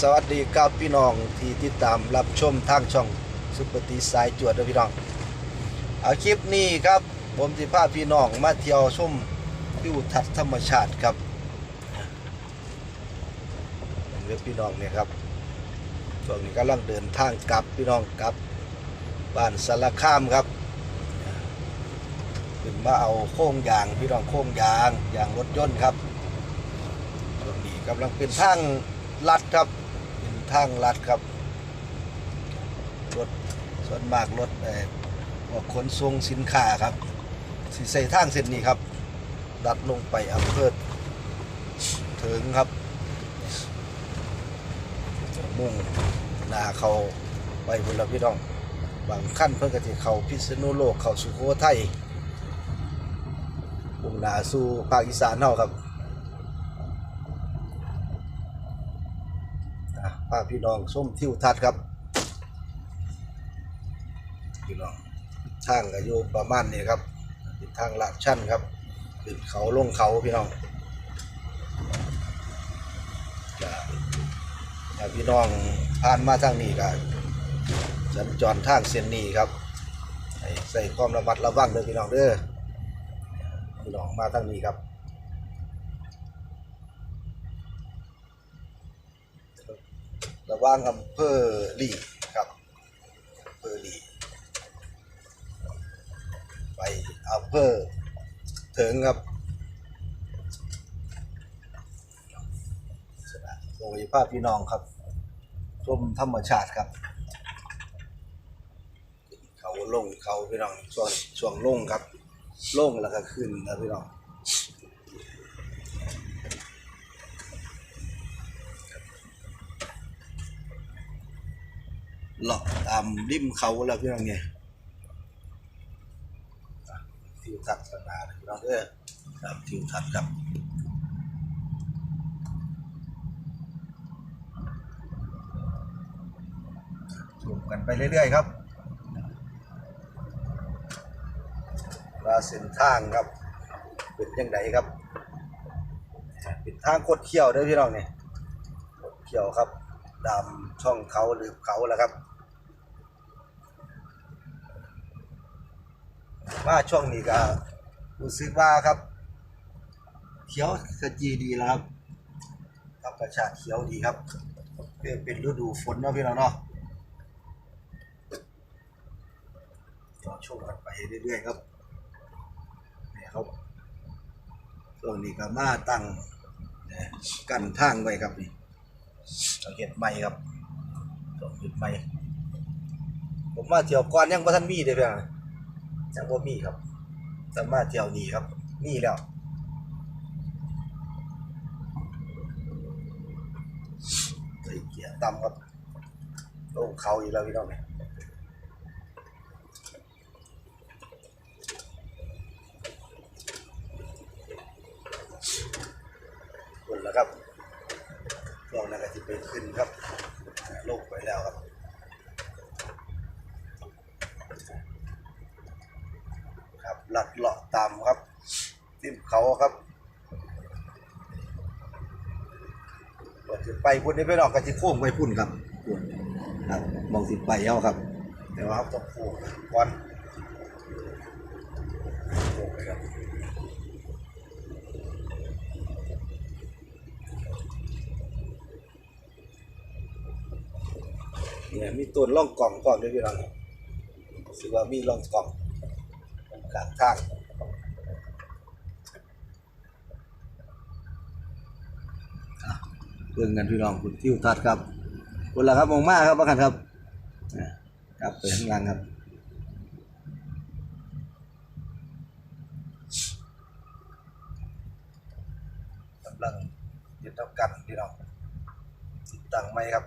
สวัสดีครับพี่น้องที่ติดตามรับชมทางช่องซุปเปอร์ตีสายจวดนะพี่น้องเอาคลิปนี้ครับผมจะพาพี่น้องมาเที่ยวชมวิวทัศน์ธรรมชาติครับเว็บพี่น้องเนี่ยครับช่วงนี้กำลังเดินทางกลับพี่น้องกลับบ้านสารคามครับถึงมาเอาโค้งยางพี่น้องโค้งยางยางรถยนต์ครับช่วงนี้กำลังเป็นทาง ลัดครับเป็นทางลัดครับรถส่วนมากรถเอ่อพวกขนส่งสินค้าครับสิใส่ทางเส้นนี้ครับลัดลงไปอำเภอถึงครับมุ่งหน้าเขาไปบุรีพี่น้อง บางขั้นเพื่อกติเขาพิษณุโลกเขาสุโขทัยมุ่งหน้าสู่ภาคอีสานเฮาครับ อะ พาพี่น้องส้มทิวทัศน์ครับ พี่น้องทางก็อยู่ประมาณนี้ครับเป็นทางลาดชันครับขึ้นเขาลงเขาพี่น้องจะถ้าพี่น้องผ่านมาทางนี้ก็สัญจรทางเส้นนี้ครับให้ใส่ความระมัดระวังเด้อพี่น้องเด้อพี่น้องมาทางนี้ครับ ระห ว่างอำเภอหลีครับอำเภอหลีไปอำเภอเถิงครับโดยภาพพี่น้องครับชมธรรมชาติครับ เขาลงเขาพี่น้องช่วงช่วงลงครับลงแล้วก็ขึ้นนะพี่น้อง หลอกตามริมเขาแล้วพี่น้องเนี่ยทิวทัศน์สนาพี่น้องเด้อครับทิวทัศน์ครับชมกันไปเรื่อยๆครับว่าเส้นทางครับ เป็นยังไงครับ เป็นทางกดเขี่ยวด้อพี่น้องเนี่ยกดเขี่ยวครับ ตามช่องเขาหรือเขาแหละครับ ว่าช่วงนี้ก็รู้สึกว่าครับ เขียวขจีดีแล้วครับธรรมชาติเขียวดีครับ เป็นเป็นฤดูฝนเนาะพี่น้องเนาะต่อช่วงกันไปเรื่อยๆครับนี่ครับช่วงนี้ก็มาตั้งกันทางไว้ครับนี่สังเกตใหม่ครับสังเกตใหม่ผมมาเที่ยวก่อนยังบ่ทันมีเด้อเพื่อน ยังบ่มีครับแต่มาเที่ยวนี้ครับ มีแล้วใส่เกียร์ต่ำครับลงเขาอีกแล้วพี่น้องเนี่ยคนแล้วครับลองนั้นก็จะไปขึ้นครับลงไปแล้วครับลัดเลาะตามครับริมเขาครับก่อนจะไป พุ่นนี้ไปนอกกันจะโค้งไปพุ่นครับครับมองสิไปเอาครับ แต่ว่าครับต้องโค้งก่อนโค้งครับเนี่ยมีต้นร่องกล่องก่อนด้วยพี่น้องรู้สึกว่ามีร่องกล่องกลางทางอะ เรื่งกันพี่น้องคุณทิวทัศน์ครับคนละครับมองมากครับประกันครับอะกลับไปข้างล่างครับกำลังยึดเทับกันพี่น้องติดตั้งไหมครับ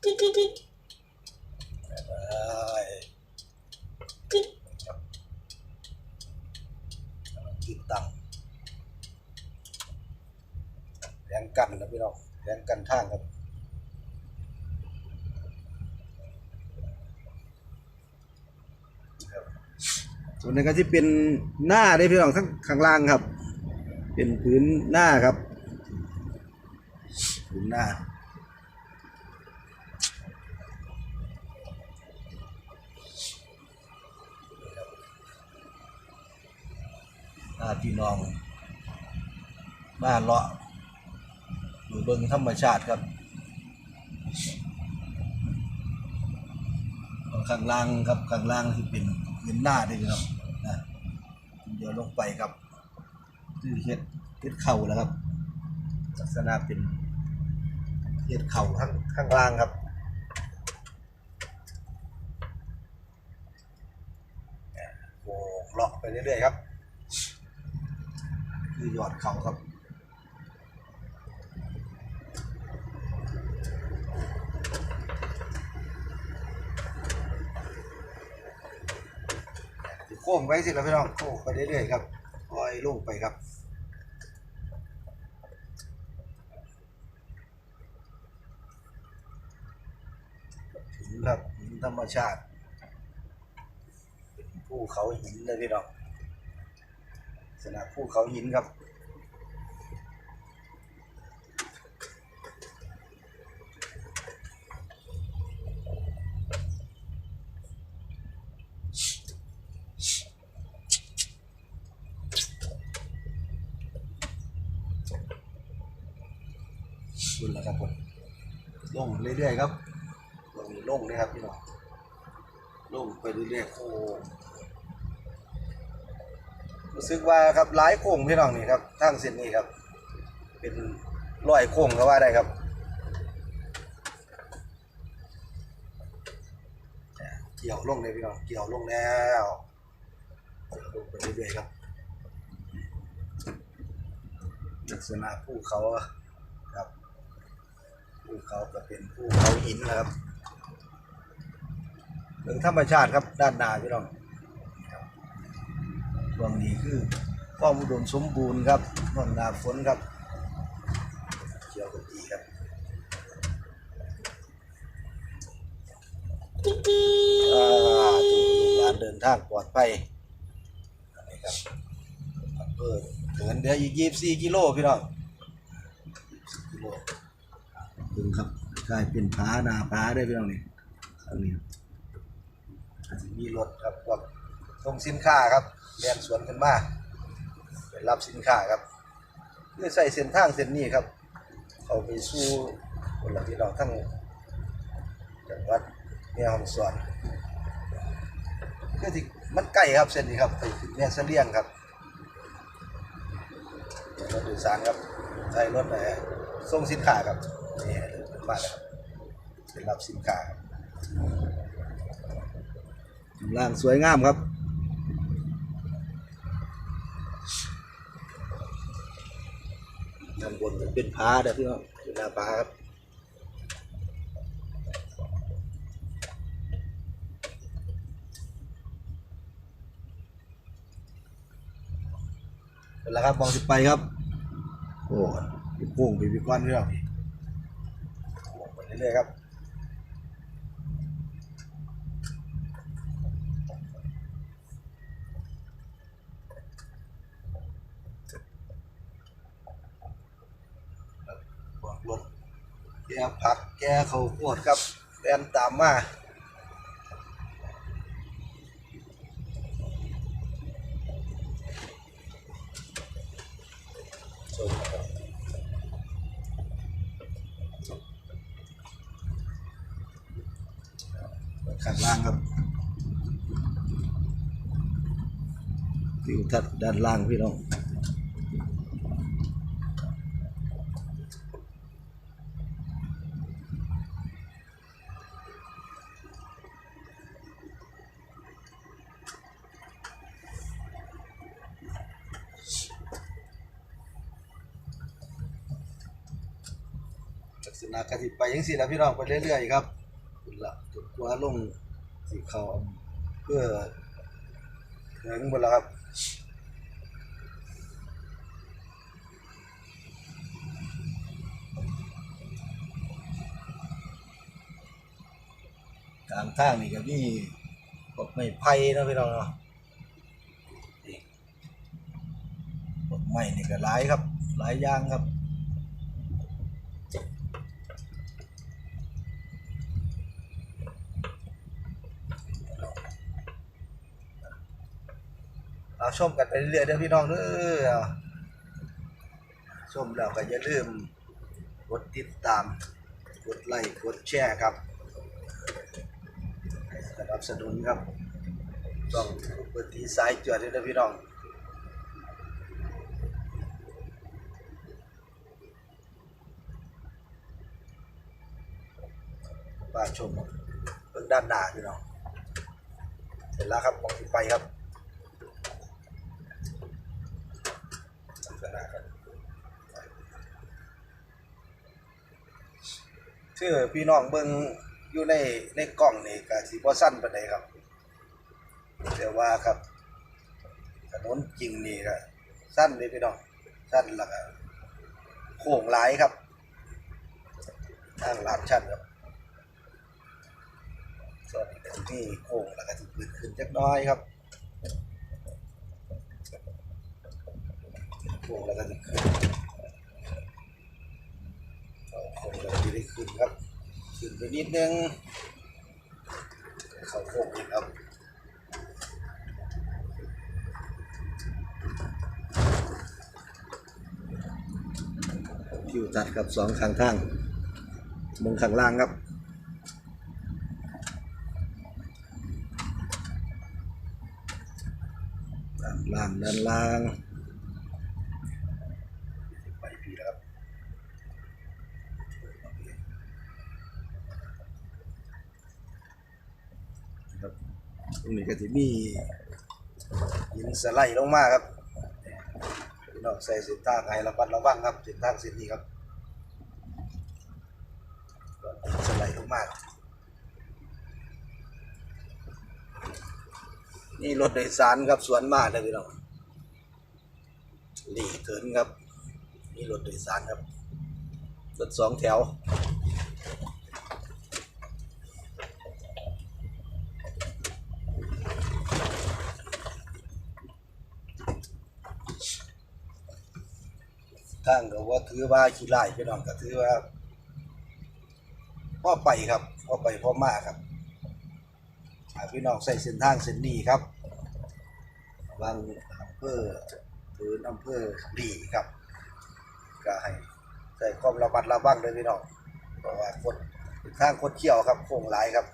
ได้ครับติดตั้งแรงกันนะพี่น้อง แรงกันทางครับส่วนนี้ก็ที่เป็นหน้าได้พี่น้องทั้งข้างล่างครับ เป็นพื้นหน้าครับพื้นหน้าอาพี่น้องบ้านเลาะอ เบิงธรรมชาติครับข้างล่างครับข้างล่างที่เป็นเป็นหน้าด้วยครับนะเดี๋ยวลงไปครับคือเฮ็ดเฮ็ดเข่าแล้วครับลักษณะเป็นเฮ็ดเข่าข้างข้างล่างครับโอ้เลาะไปเรื่อยๆครับ คือยอดเขาครับ ค้งไปสิครับพี่น้องโค้งไปเรื่อยๆครับปล่อยลงไปครับหินครับหินธรรมชาติภูเขาหินเลยพี่น้องสนามภูเขาหินครับ คุณแล้วครับผมลงเรื่อยๆครับลงลงเลยครับพี่น้องลงไปเรื่อยๆโค้งรู้สึกว่าครับหลายโค้งพี่น้องนี่ครับทางเส้นนี้ครับ เป็นร้อยโค้งก็ว่าได้ครับเกี่ยวลงเลยพี่น้องเกี่ยวลงแล้วลงไปเรื่อยๆครับลักษณะภูเขา ภูเขาก็เป็นภูเขาหินนะครับเรื่องธรรมชาติครับด้านนาพี่น้องบช่วงนี้คือความอุดมสมบูรณ์ครับช่วงนาฝนครับเขียวกดีครับอาถูกลูกหลานเดินทางปลอดภัยนนี้ครับอำเภอเถินเดี๋ยวอีกยี่สิบสี่กิโลพี่น้อง24กิโล ถึงครับกลายเป็นผานาผาได้พี่น้องนี่อันนี้อาจจะมีรถครับพวกส่งสินค้าครับเรียนสวนกันมาไปรับสินค้าครับเพื่อใส่เส้นทางเส้นนี้ครับ เขาไปสู่คนละที่เราทั้งจังหวัดแม่ฮ่องสอนคือที่มันใกล้ครับเส้นนี้ครับไปถึงแม่เสลียงครับรถโดยสารครับใช้รถไหนส่งสินค้าครับ นี่เป็นบ้านแล้วครับเป็นรับสินค้าล่างสวยงามครับด้านบนเป็นผาเด้อพี่น้องเป็นหน้าผาครับแล้วครับมองสิไปครับ โอ้ยพี่โป่งพี่พี่ก้อนพี่อง เรื่อยๆครับบวกรถแกผักแกเขาวโพดครับแดนตามมาชมครับข้างล่างครับ วิวทัศน์ด้านล่างพี่น้องลักษณะกสิไปยังสี่ละพี่น้องไปเรื่อยๆครับคุณละจนกว่าลงสีเขาเพื่อถึงหมดแล้วครับกลาง ทางนี่ก็มีพวกไม้ไผ่เนาะพี่น้องเนาะพวกไม้ไม่นี่ก็หลายครับ หลายอย่างครับเอาชมกันไปเรื่อยๆเด้อพี่น้องเด้อชมแล้วก็อย่าลืมกดติดตาม กดไลค์ กดแชร์ครับ สนุนครับต้องเปิดทีสายจวดด้อพี่น้องมาชมเบื้องด้านหน้าพี่น้องเสร็จแล้วครับมองไปครับลักษณะครับคือพี่น้องเบิ่ง อยู่ในในกล้องนี่ก็สิบ่สั้นปานใดครับแต่ว่าครับถนนจริงนี่ก็สั้นเลยพี่น้องสั้นแล้วก็โค้งหลายครับทางลาดชันครับส่วนตรงที่โค้งแล้วก็จะขึ้นขึ้นจักน้อยครับโค้งแล้วก็จะขึ้นโค้งแล้วก็จะได้ขึ้นครับ ขึ้นไปนิดนึง เข้าโค้งอีกครับทิวตัดกับสองข้างทางมงข้างล่างครับด้านล่างด้านล่างไปพี่แล้วครับครับ ตรงนี้ก็จะมีหินสไลด์ลงมาครับพี่น้องใส่เส้นทางให้ระมัดระวังครับเส้นทางเส้นนี้ครับสไลด์ลงมาครับนี่รถโดยสารครับสวนมากเลยพี่น้องหลีเถินครับนี่รถโดยสารครับรถสองแถว ทางก็ว่าถือว่าขี้ไล่พี่น้องก็ถือว่าพ่อไปครับพ่อไปพ่อมาครับพี่น้องใส่เส้นทางเส้นนี้ครับบางอำเภอหรืออำเภอดีครับ ก็ให้ใส่ความระมัดระวังเลยพี่น้องเพราะว่าคนเป็นทางคนเขี่ยวครับโค้งหลายครับ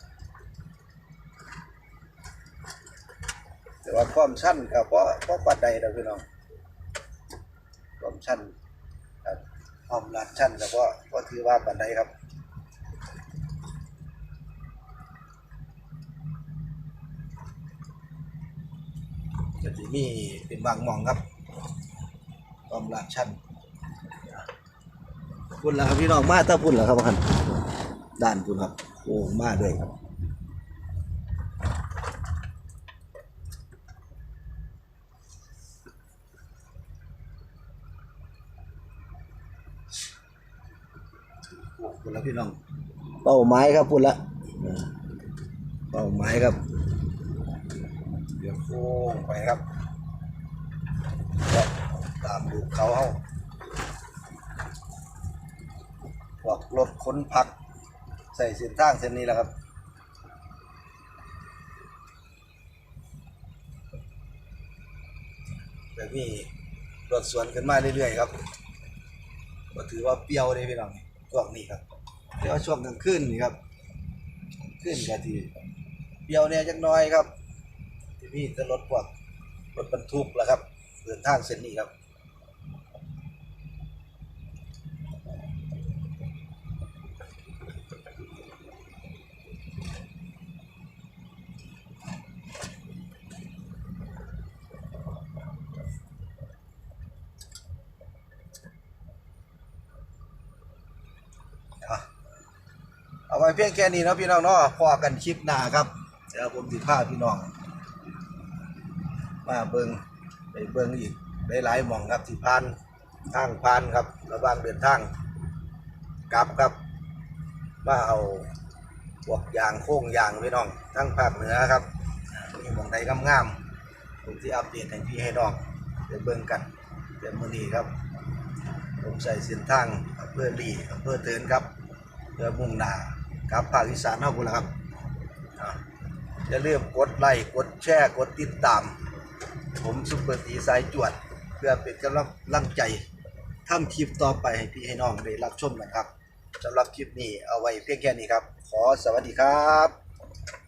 แต่ว่าความชั้นกับเพราะเพราะปัดใดนะพี่น้องความชั้น ความลาดชั้นกับเพราะเพราะถือว่าปัดใดครับจะมีเป็นบางหมองครับความลาดชั้นพุ่นแล้วครับพี่น้องมาถ้าพุ่นแล้วครับว่าคันด้านพุ่นครับโอ้มาด้วยครับ โอ้พุ่นแล้วพี่น้อง เป้าหมายครับพุ่นละเออเป้าหมายครับ เดี๋ยวโค้งไปครับก็ตามดูเขาเฮาพวกรถขนผัก ใส่เส้นทางเส้นนี้แหละครับแบบนี้รถสวนขึ้นมาเรื่อยๆครับก็ถือว่าเปรี้ยวเลยพี่น้อง ช่วงนี้ครับเดี๋ยวาช่วงกลางคืนนี่ครับขึ้นกะทีเปรียวเนี่ยจักน้อยครับที่พี่จะรถพวกรถบรรทุกแล้วครับเดินทางเส้นนี้ครับ ว้เพียงแค่นี้นะพี่น้องเนาะพอกันคลิปหน้าครับ เดี๋ยวผมสิพาพี่น้อง มาเบิงไปเบิงอีกหลายๆหม่องครับที่พานทางพานครับ ระหว่างเดินทางกลับครับ มาเอาพวกยางโค้งยางพี่น้องทั้งภาคเหนือครับมีหม่องใดงามๆผมที่อัปเดตให้พี่ให้น้องไปเบิงกันเดี๋ยวมือนี้ครับ ผมใส่เส้นทางอำเภอลีอำเภอเทินครับเพื่อมุ่งหน้า กลับภาคอีสานเฮาพุ่นล่ะครับอะอย่าลืมกดไลค์กดแชร์กดติดตาม ผมซุปเปอร์ตีสายจวด เพื่อเป็นกำลังใจทำคลิปต่อไปให้พี่ให้น้องได้รับชมนะครับสำหรับคลิปนี้เอาไว้เพียงแค่นี้ครับ ขอสวัสดีครับ